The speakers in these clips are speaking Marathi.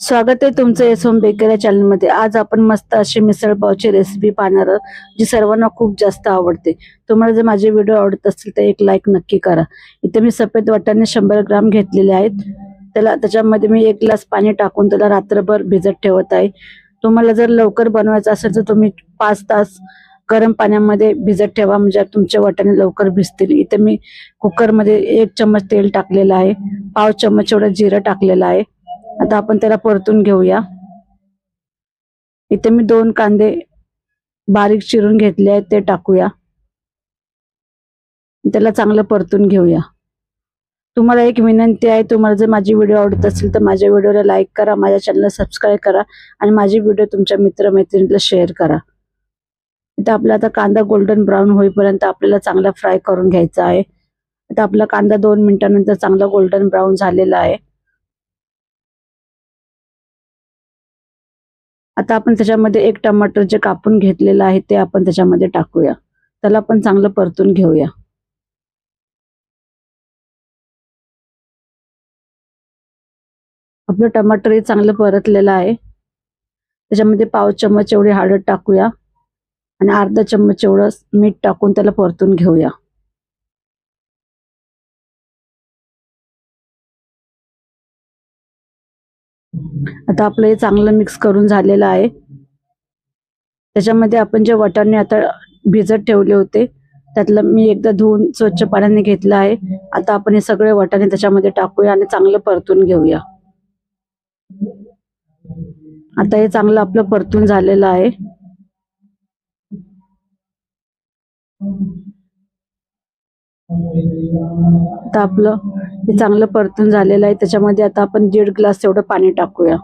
स्वागत आहे तुमचं एस होम बेकर चॅनलमध्ये आज आपण मस्त अशी मिसळपावची रेसिपी पाहणार आहोत, जी सर्वांना खूप जास्त आवडते. तुम्हाला जर माझे व्हिडिओ आवडत असतील तर एक लाईक नक्की करा. इथे मी सफेद वाटाणे शंभर ग्राम घेतलेले आहेत. त्याला त्याच्यामध्ये मी एक ग्लास पाणी टाकून त्याला रात्रभर भिजत ठेवत आहे. तुम्हाला जर लवकर बनवायचं असेल तर तुम्ही पाच तास गरम पाण्यामध्ये भिजत ठेवा म्हणजे तुमच्या वाटाणे लवकर भिजतील. इथे मी कुकरमध्ये एक चम्मच तेल टाकलेलं आहे. पाव चम्मच एवढं जिरं टाकलेलं आहे. आता आपण त्याला परतून घेऊया. इथे मी दोन कांदे बारीक चिरून घेतले आहेत ते टाकूया. त्याला चांगलं परतून घेऊया. तुम्हाला एक विनंती आहे तुम्हाला जर माझी व्हिडिओ आवडत असेल तर माझ्या व्हिडिओला लाईक करा माझ्या चॅनलला सबस्क्राईब करा आणि माझी व्हिडिओ तुमच्या मित्रमैत्रिणीला शेअर करा. इथं आपला आता कांदा गोल्डन ब्राऊन होईपर्यंत आपल्याला चांगला फ्राय करून घ्यायचा आहे. आता आपला कांदा दोन मिनिटानंतर चांगला गोल्डन ब्राऊन झालेला आहे. आता आपण त्याच्यामध्ये एक टमाटर जे कापून घेतलेलं आहे ते आपण त्याच्यामध्ये टाकूया. त्याला पण चांगलं परतून घेऊया. आपलं टमाटर हे चांगलं परतलेलं आहे. त्याच्यामध्ये पाव चम्मच एवढी हळद टाकूया. आणि अर्धा चम्मच एवढं मीठ टाकून त्याला परतून घेऊया. आता आपलं हे चांगलं मिक्स करून झालेलं आहे. त्याच्यामध्ये आपण जे वाटाणे आता भिजत ठेवले होते त्यातलं मी एकदा धुवून स्वच्छ पाण्याने घेतलं आहे. आता आपण हे सगळे वाटाणे त्याच्यामध्ये टाकूया आणि चांगलं परतून घेऊया. आता हे चांगलं आपलं परतून झालेलं आहे. आता आपलं हे चांगलं परतून झालेलं आहे. त्याच्यामध्ये आता आपण दीड ग्लास एवढं पाणी टाकूया.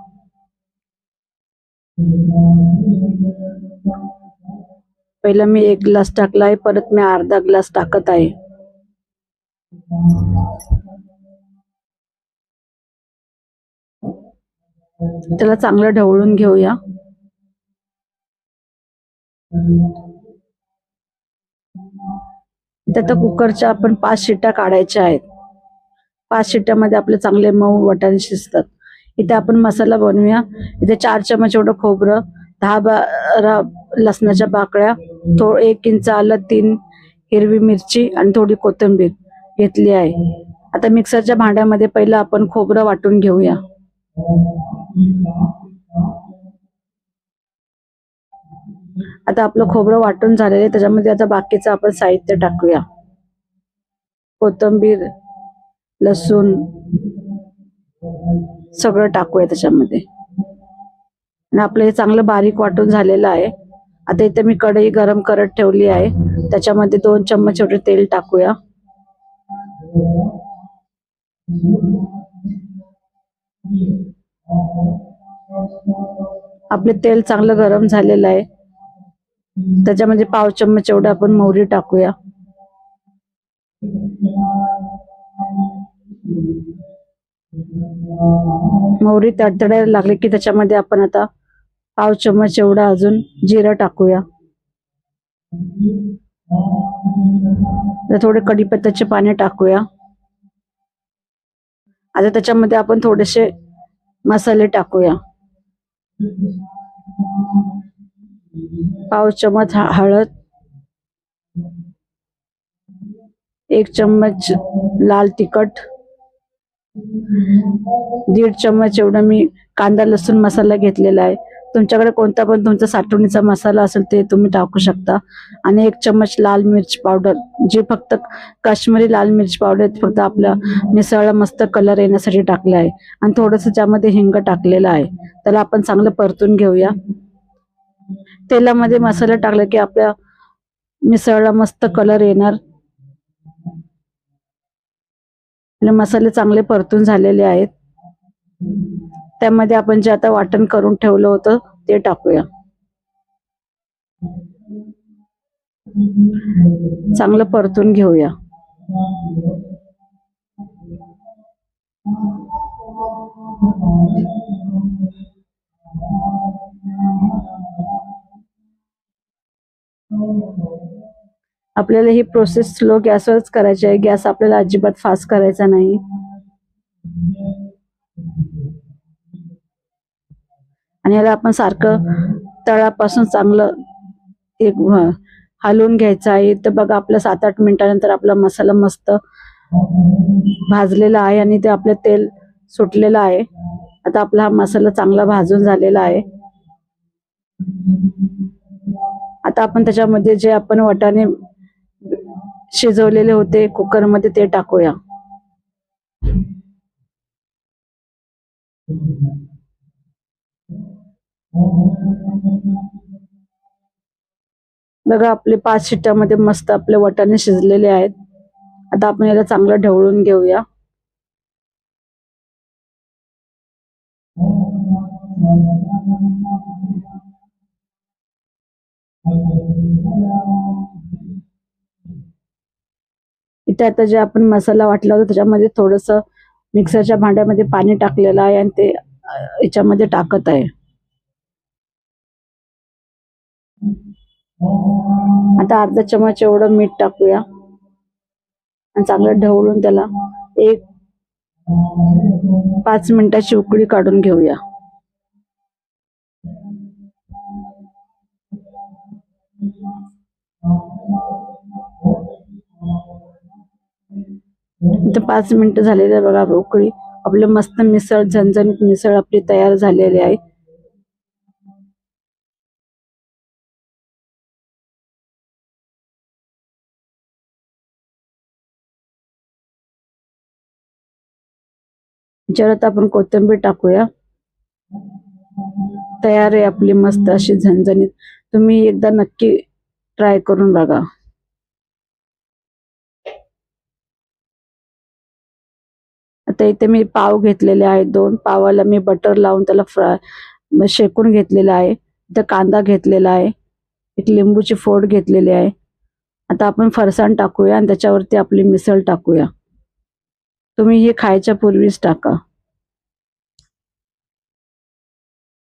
पहिला मी एक ग्लास टाकला आहे परत मी अर्धा ग्लास टाकत आहे. त्याला चांगलं ढवळून घेऊया. त्या कुकरच्या आपण पाच शिट्ट्या काढायच्या आहेत. पाच शिट्ट्यामध्ये आपले चांगले मऊ वाटाणे शिजतात. इथे आपण मसाला बनवूया. इथे चार चमच एवढं खोबरं दहा बारा लसणाच्या बाकड्या थो एक इंच आलं तीन हिरवी मिरची आणि थोडी कोथिंबीर घेतली आहे. आता मिक्सरच्या भांड्यामध्ये पहिलं आपण खोबरं वाटून घेऊया. आता आपलं खोबरं वाटून झालेलं आहे त्याच्यामध्ये आता बाकीचं आपण साहित्य टाकूया. कोथिंबीर लसूण सगळं टाकूया त्याच्यामध्ये. आणि आपलं हे चांगलं बारीक वाटून झालेलं आहे. आता इथे मी कढई गरम करत ठेवली आहे. त्याच्यामध्ये दोन चम्मच एवढे तेल टाकूया. आपले तेल चांगलं गरम झालेलं आहे. त्याच्यामध्ये पाव चम्मच एवढं आपण मोहरी टाकूया. मोहरी तडतडायला लागली की त्याच्यामध्ये आपण आता पाव चम्मच एवढा अजून जिरं टाकूया. थोडे कढीपत्त्याचे पाणी टाकूया. आता त्याच्यामध्ये आपण थोडेसे मसाले टाकूया. पाव चमच हळद एक चम्मच लाल तिखट दीड चम्मच एवढा मी कांदा लसूण मसाला घेतलेला आहे. तुमच्याकडे कोणता पण तुमचा साठवणीचा मसाला असेल ते तुम्ही टाकू शकता. आणि एक चम्मच लाल मिर्च पावडर जे फक्त काश्मीरी लाल मिर्च पावडर फक्त आपल्या मिसळला मस्त कलर येण्यासाठी टाकला आहे. आणि थोडंसं त्यामध्ये हिंग टाकलेलं आहे त्याला आपण चांगलं परतून घेऊया. तेलामध्ये मसाला टाकला की आपल्या मिसळला मस्त कलर येणार. मसाले चांगले परतून झालेले आहेत. त्यामध्ये आपण जे आता वाटण करून ठेवलं होतं ते टाकूया. चांगलं परतून घेऊया. आपल्याला ही प्रोसेस स्लो गॅसवरच करायची आहे. गॅस आपल्याला अजिबात फास्ट करायचा नाही. आणि याला आपण सारखं तळापासून चांगलं एक हलवून घ्यायचं आहे. तर बघा आपलं सात आठ मिनिटानंतर आपला मसाला मस्त भाजलेला आहे आणि ते आपलं तेल सुटलेलं आहे. आता आपला हा मसाला चांगला भाजून झालेला आहे. आता आपण त्याच्यामध्ये जे आपण वाटाणे शिजवलेले होते कुकरमध्ये ते टाकूया. बघा आपले पाच शिट्ट्यामध्ये मस्त आपले वाटाणे शिजलेले आहेत. आता आपण याला चांगलं ढवळून घेऊया. इथे आता जे आपण मसाला वाटला होता त्याच्यामध्ये थोडस मिक्सरच्या भांड्यामध्ये पाणी टाकलेलं आहे आणि ते याच्यामध्ये टाकत आहे. आता अर्धा चमच एवढं मीठ टाकूया. आणि चांगलं ढवळून त्याला एक पाच मिनिटाची उकळी काढून घेऊया. तर पाच मिनटं झालेले बघा उकळी आपलं मस्त मिसळ झणझणीत मिसळ आपली तयार झालेली आहे. ज्यात आपण कोथिंबीर टाकूया. तयार आहे आपली मस्त अशी झणझणीत. तुम्ही एकदा नक्की ट्राय करून बघा. आता इथे मी पाव घेतलेले आहेत. दोन पावाला मी बटर लावून त्याला फ्राय शेकून घेतलेला आहे. इथं कांदा घेतलेला आहे. एक लिंबूची फोड घेतलेली आहे. आता आपण फरसाण टाकूया आणि त्याच्यावरती आपली मिसळ टाकूया. तुम्ही हे खायच्या पूर्वीच टाका.